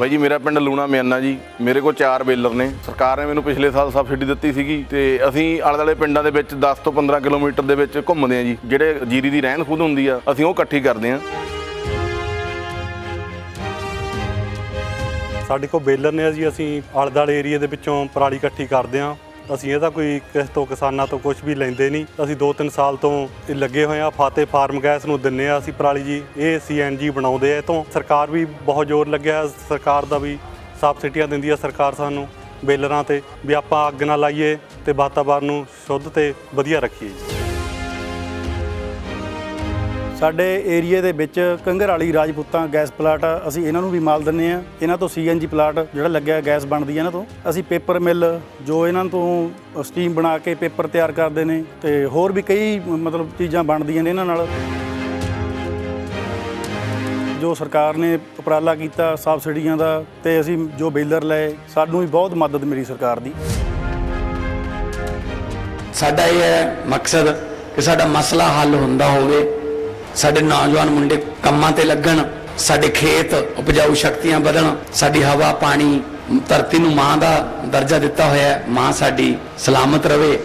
ਬਾਈ ਜੀ, ਮੇਰਾ ਪਿੰਡ ਲੂਣਾ ਮਿਆਨਾ ਜੀ। ਮੇਰੇ ਕੋਲ ਚਾਰ ਬੇਲਰ ਨੇ। ਸਰਕਾਰ ਨੇ ਮੈਨੂੰ ਪਿਛਲੇ ਸਾਲ ਸਬਸਿਡੀ ਦਿੱਤੀ ਸੀਗੀ ਤੇ ਅਸੀਂ ਆਲੇ ਦੁਆਲੇ ਪਿੰਡਾਂ ਦੇ ਵਿੱਚ 10 ਤੋਂ 15 ਕਿਲੋਮੀਟਰ ਦੇ ਵਿੱਚ ਘੁੰਮਦੇ ਆ ਜੀ। ਜਿਹੜੇ ਜੀਰੀ ਦੀ ਰਹਿਣ ਖੁਦ ਹੁੰਦੀ ਆ, ਅਸੀਂ ਉਹ ਇਕੱਠੀ ਕਰਦੇ ਆ ਸਾਡੇ ਕੋਲ ਬੇਲਰ ਨੇ ਜੀ, ਅਸੀਂ ਆਲੇ ਦੁਆਲੇ ਏਰੀਆ ਦੇ ਵਿੱਚੋਂ ਪਰਾਲੀ ਇਕੱਠੀ ਕਰਦੇ ਹਾਂ। ਅਸੀਂ ਇਹਦਾ ਕੋਈ ਕਿਸ ਤੋਂ ਕਿਸਾਨਾਂ ਤੋਂ ਕੁਝ ਵੀ ਲੈਂਦੇ ਨਹੀਂ। ਅਸੀਂ 2-3 ਸਾਲ ਤੋਂ ਇਹ ਲੱਗੇ ਹੋਏ ਆ ਫਾਤੇ ਫਾਰਮ ਗੈਸ ਨੂੰ ਦਿੰਨੇ ਆ ਅਸੀਂ ਪਰਾਲੀ ਜੀ। ਇਹ ਸੀਐਨਜੀ ਬਣਾਉਂਦੇ ਆ, ਇਹ ਤੋਂ ਸਰਕਾਰ ਵੀ ਬਹੁਤ ਜ਼ੋਰ ਲੱਗਿਆ, ਸਰਕਾਰ ਦਾ ਵੀ ਸਬਸਿਡੀਆਂ ਦਿੰਦੀ ਆ ਸਰਕਾਰ ਸਾਨੂੰ ਬੇਲਰਾਂ ਤੇ ਵੀ ਆਪਾਂ ਅੱਗ ਨਾ ਲਾਈਏ ਤੇ ਵਾਤਾਵਰਨ ਨੂੰ ਸ਼ੁੱਧ ਤੇ ਵਧੀਆ ਰੱਖੀਏ ਸਾਡੇ ਏਰੀਏ ਦੇ ਵਿੱਚ ਕੰਗਰ ਵਾਲੀ ਰਾਜਪੂਤਾਂ ਗੈਸ ਪਲਾਟ ਅਸੀਂ ਇਹਨਾਂ ਨੂੰ ਵੀ ਮਾਲ ਦਿੰਨੇ ਆ ਇਹਨਾਂ ਤੋਂ ਸੀਐਨਜੀ ਪਲਾਟ ਜਿਹੜਾ ਲੱਗਿਆ ਗੈਸ ਬਣਦੀ ਹੈ ਇਹਨਾਂ ਤੋਂ। ਅਸੀਂ ਪੇਪਰ ਮਿੱਲ ਜੋ ਇਹਨਾਂ ਤੋਂ ਸਟੀਮ ਬਣਾ ਕੇ ਪੇਪਰ ਤਿਆਰ ਕਰਦੇ ਨੇ ਤੇ ਹੋਰ ਵੀ ਕਈ ਮਤਲਬ ਚੀਜ਼ਾਂ ਬਣਦੀਆਂ ਨੇ ਇਹਨਾਂ ਨਾਲ। ਜੋ ਸਰਕਾਰ ਨੇ ਉਪਰਾਲਾ ਕੀਤਾ ਸਬਸਿਡੀਆਂ ਦਾ ਤੇ ਅਸੀਂ ਜੋ ਬੇਲਰ ਲਏ, ਸਾਨੂੰ ਵੀ ਬਹੁਤ ਮਦਦ ਮਿਲੀ ਸਰਕਾਰ ਦੀ। ਸਾਡਾ ਇਹ ਹੈ ਮਕਸਦ ਕਿ ਸਾਡਾ ਮਸਲਾ ਹੱਲ ਹੁੰਦਾ ਹੋਵੇ। ਸਾਡੇ ਨੌਜਵਾਨ ਮੁੰਡੇ ਕੰਮਾਂ ਤੇ ਲੱਗਣ, ਸਾਡੇ ਖੇਤ ਉਪਜਾਊ ਸ਼ਕਤੀਆਂ ਵਧਣ, ਸਾਡੀ ਹਵਾ, ਪਾਣੀ, ਧਰਤੀ ਨੂੰ ਮਾਂ ਦਾ ਦਰਜਾ ਦਿੱਤਾ ਹੋਇਆ ਹੈ, ਮਾਂ ਸਾਡੀ ਸਲਾਮਤ ਰਵੇ।